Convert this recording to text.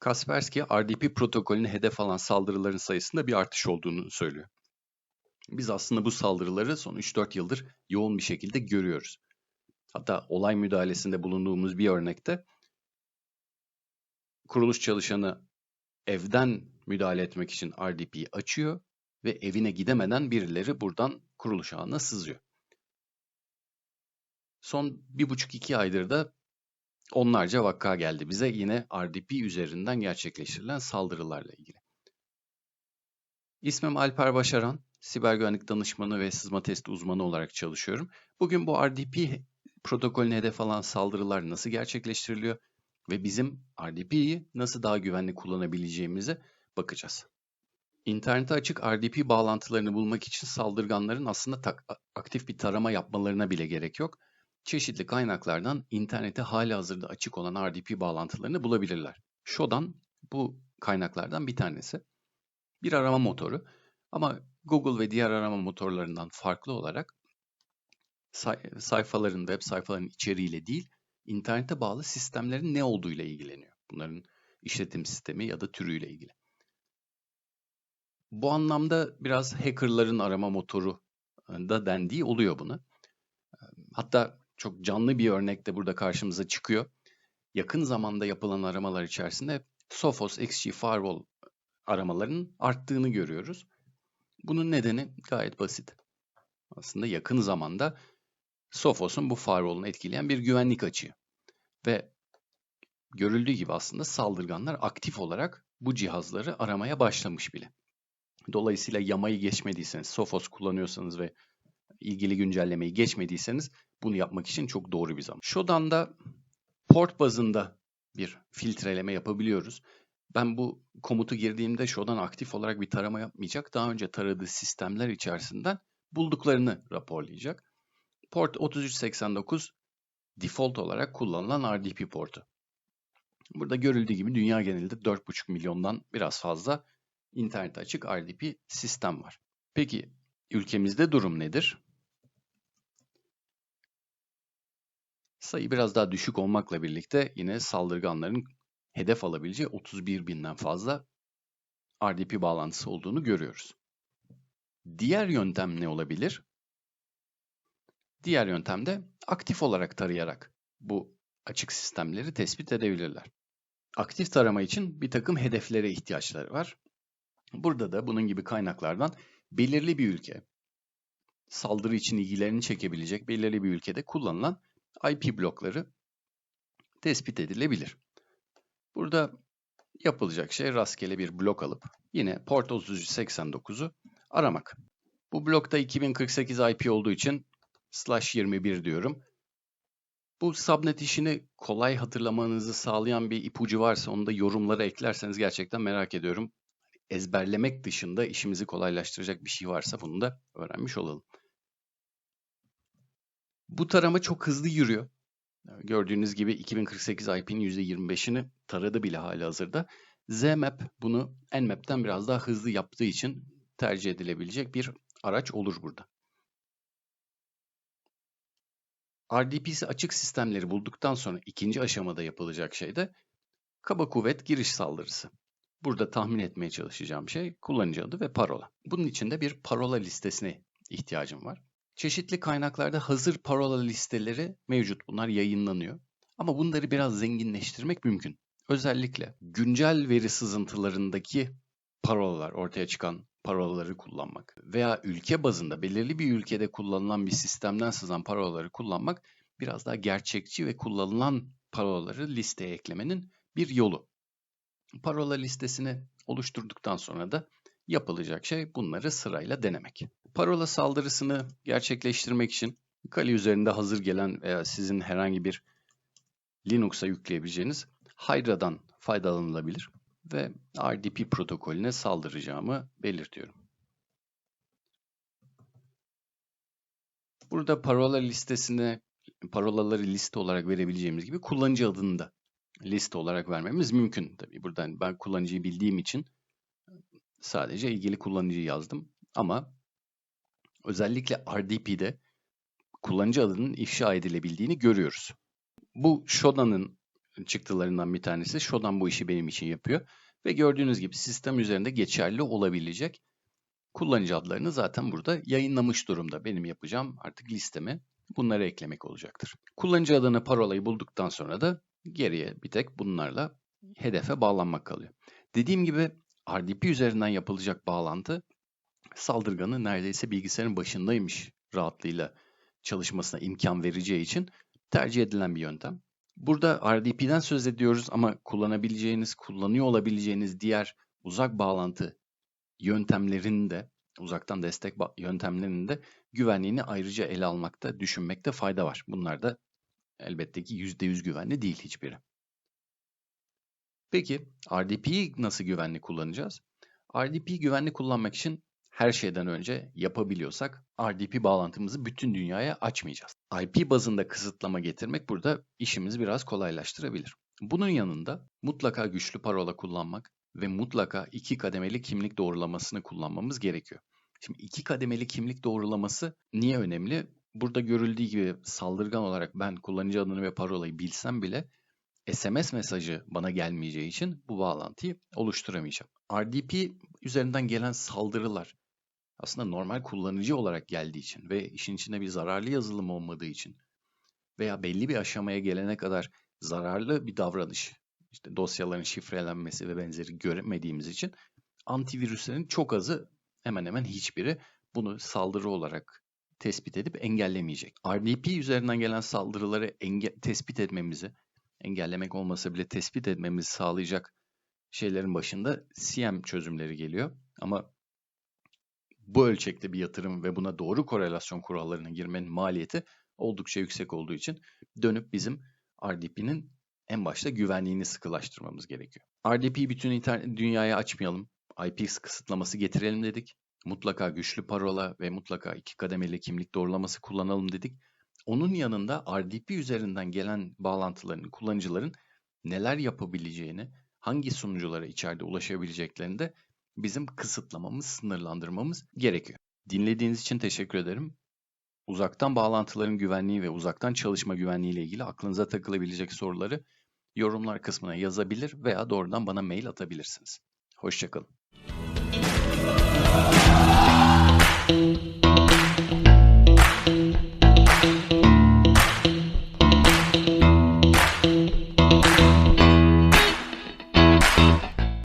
Kaspersky, RDP protokolüne hedef alan saldırıların sayısında bir artış olduğunu söylüyor. Biz aslında bu saldırıları son 3-4 yıldır yoğun bir şekilde görüyoruz. Hatta olay müdahalesinde bulunduğumuz bir örnekte kuruluş çalışanı evden müdahale etmek için RDP'yi açıyor ve evine gidemeden birileri buradan kuruluş ağına sızıyor. Son bir buçuk iki aydır da onlarca vaka geldi bize yine RDP üzerinden gerçekleştirilen saldırılarla ilgili. İsmim Alper Başaran, siber güvenlik danışmanı ve sızma testi uzmanı olarak çalışıyorum. Bugün bu RDP protokolüne hedef alan saldırılar nasıl gerçekleştiriliyor ve bizim RDP'yi nasıl daha güvenli kullanabileceğimize bakacağız. İnternete açık RDP bağlantılarını bulmak için saldırganların aslında aktif bir tarama yapmalarına bile gerek yok. Çeşitli kaynaklardan internete hali hazırda açık olan RDP bağlantılarını bulabilirler. Shodan bu kaynaklardan bir tanesi. Bir arama motoru ama Google ve diğer arama motorlarından farklı olarak say sayfaların, web sayfaların içeriğiyle değil, internete bağlı sistemlerin ne olduğuyla ilgileniyor. Bunların işletim sistemi ya da türüyle ilgili. Bu anlamda biraz hackerların arama motoru da dendiği oluyor buna. Hatta çok canlı bir örnek de burada karşımıza çıkıyor. Yakın zamanda yapılan aramalar içerisinde Sophos XG Firewall aramalarının arttığını görüyoruz. Bunun nedeni gayet basit. Aslında yakın zamanda Sophos'un bu firewall'unu etkileyen bir güvenlik açığı. Ve görüldüğü gibi aslında saldırganlar aktif olarak bu cihazları aramaya başlamış bile. Dolayısıyla yamayı geçmediyseniz, Sophos kullanıyorsanız ve ilgili güncellemeyi geçmediyseniz bunu yapmak için çok doğru bir zaman. Şuradan da port bazında bir filtreleme yapabiliyoruz. Ben bu komutu girdiğimde şuradan aktif olarak bir tarama yapmayacak. Daha önce taradığı sistemler içerisinden bulduklarını raporlayacak. Port 3389 default olarak kullanılan RDP portu. Burada görüldüğü gibi dünya genelinde 4,5 milyondan biraz fazla internet açık RDP sistem var. Peki ülkemizde durum nedir? Sayı biraz daha düşük olmakla birlikte yine saldırganların hedef alabileceği 31 binden fazla RDP bağlantısı olduğunu görüyoruz. Diğer yöntem ne olabilir? Diğer yöntem de aktif olarak tarayarak bu açık sistemleri tespit edebilirler. Aktif tarama için bir takım hedeflere ihtiyaçları var. Burada da bunun gibi kaynaklardan belirli bir ülke, saldırı için ilgilerini çekebilecek belirli bir ülkede kullanılan IP blokları tespit edilebilir. Burada yapılacak şey rastgele bir blok alıp yine port 3389'u aramak. Bu blokta 2048 IP olduğu için slash 21 diyorum. Bu subnet işini kolay hatırlamanızı sağlayan bir ipucu varsa onu da yorumlara eklerseniz gerçekten merak ediyorum. Ezberlemek dışında işimizi kolaylaştıracak bir şey varsa bunu da öğrenmiş olalım. Bu tarama çok hızlı yürüyor. Gördüğünüz gibi 2048 IP'nin %25'ini taradı bile hali hazırda. Zmap bunu Nmap'ten biraz daha hızlı yaptığı için tercih edilebilecek bir araç olur burada. RDP'si açık sistemleri bulduktan sonra ikinci aşamada yapılacak şey de kaba kuvvet giriş saldırısı. Burada tahmin etmeye çalışacağım şey kullanıcı adı ve parola. Bunun için de bir parola listesine ihtiyacım var. Çeşitli kaynaklarda hazır parola listeleri mevcut. Bunlar yayınlanıyor. Ama bunları biraz zenginleştirmek mümkün. Özellikle güncel veri sızıntılarındaki parolalar, ortaya çıkan parolaları kullanmak veya ülke bazında belirli bir ülkede kullanılan bir sistemden sızan parolaları kullanmak biraz daha gerçekçi ve kullanılan parolaları listeye eklemenin bir yolu. Parola listesini oluşturduktan sonra da yapılacak şey bunları sırayla denemek. Parola saldırısını gerçekleştirmek için Kali üzerinde hazır gelen veya sizin herhangi bir Linux'a yükleyebileceğiniz Hydra'dan faydalanılabilir ve RDP protokolüne saldıracağımı belirtiyorum. Burada parola listesine parolaları liste olarak verebileceğimiz gibi kullanıcı adını da liste olarak vermemiz mümkün. Tabii buradan ben kullanıcıyı bildiğim için sadece ilgili kullanıcıyı yazdım. Ama özellikle RDP'de kullanıcı adının ifşa edilebildiğini görüyoruz. Bu Shoda'nın çıktılarından bir tanesi. Shodan bu işi benim için yapıyor. Ve gördüğünüz gibi sistem üzerinde geçerli olabilecek kullanıcı adlarını zaten burada yayınlamış durumda. Benim yapacağım artık listeme bunları eklemek olacaktır. Kullanıcı adını parolayı bulduktan sonra da geriye bir tek bunlarla hedefe bağlanmak kalıyor. Dediğim gibi RDP üzerinden yapılacak bağlantı saldırganın neredeyse bilgisayarın başındaymış rahatlığıyla çalışmasına imkan vereceği için tercih edilen bir yöntem. Burada RDP'den söz ediyoruz ama kullanabileceğiniz, kullanıyor olabileceğiniz diğer uzak bağlantı yöntemlerinde, uzaktan destek yöntemlerinde güvenliğini ayrıca ele almakta, düşünmekte fayda var. Bunlar da elbette ki %100 güvenli değil hiçbiri. Peki RDP'yi nasıl güvenli kullanacağız? RDP'yi güvenli kullanmak için her şeyden önce yapabiliyorsak RDP bağlantımızı bütün dünyaya açmayacağız. IP bazında kısıtlama getirmek burada işimizi biraz kolaylaştırabilir. Bunun yanında mutlaka güçlü parola kullanmak ve mutlaka iki kademeli kimlik doğrulamasını kullanmamız gerekiyor. Şimdi iki kademeli kimlik doğrulaması niye önemli? Burada görüldüğü gibi saldırgan olarak ben kullanıcı adını ve parolayı bilsem bile SMS mesajı bana gelmeyeceği için bu bağlantıyı oluşturamayacağım. RDP üzerinden gelen saldırılar aslında normal kullanıcı olarak geldiği için ve işin içinde bir zararlı yazılım olmadığı için veya belli bir aşamaya gelene kadar zararlı bir davranış, işte dosyaların şifrelenmesi ve benzeri göremediğimiz için antivirüslerin çok azı hemen hemen hiçbiri bunu saldırı olarak tespit edip engellemeyecek. RDP üzerinden gelen saldırıları enge- tespit etmemizi, engellemek olmasa bile tespit etmemizi sağlayacak şeylerin başında CM çözümleri geliyor. Ama bu ölçekte bir yatırım ve buna doğru korelasyon kurallarına girmenin maliyeti oldukça yüksek olduğu için dönüp bizim RDP'nin en başta güvenliğini sıkılaştırmamız gerekiyor. RDP'yi bütün dünyaya açmayalım. IP kısıtlaması getirelim dedik. Mutlaka güçlü parola ve mutlaka iki kademeli kimlik doğrulaması kullanalım dedik. Onun yanında RDP üzerinden gelen bağlantıların, kullanıcıların neler yapabileceğini, hangi sunuculara içeride ulaşabileceklerini de bizim kısıtlamamız, sınırlandırmamız gerekiyor. Dinlediğiniz için teşekkür ederim. Uzaktan bağlantıların güvenliği ve uzaktan çalışma güvenliği ile ilgili aklınıza takılabilecek soruları yorumlar kısmına yazabilir veya doğrudan bana mail atabilirsiniz. Hoşçakalın.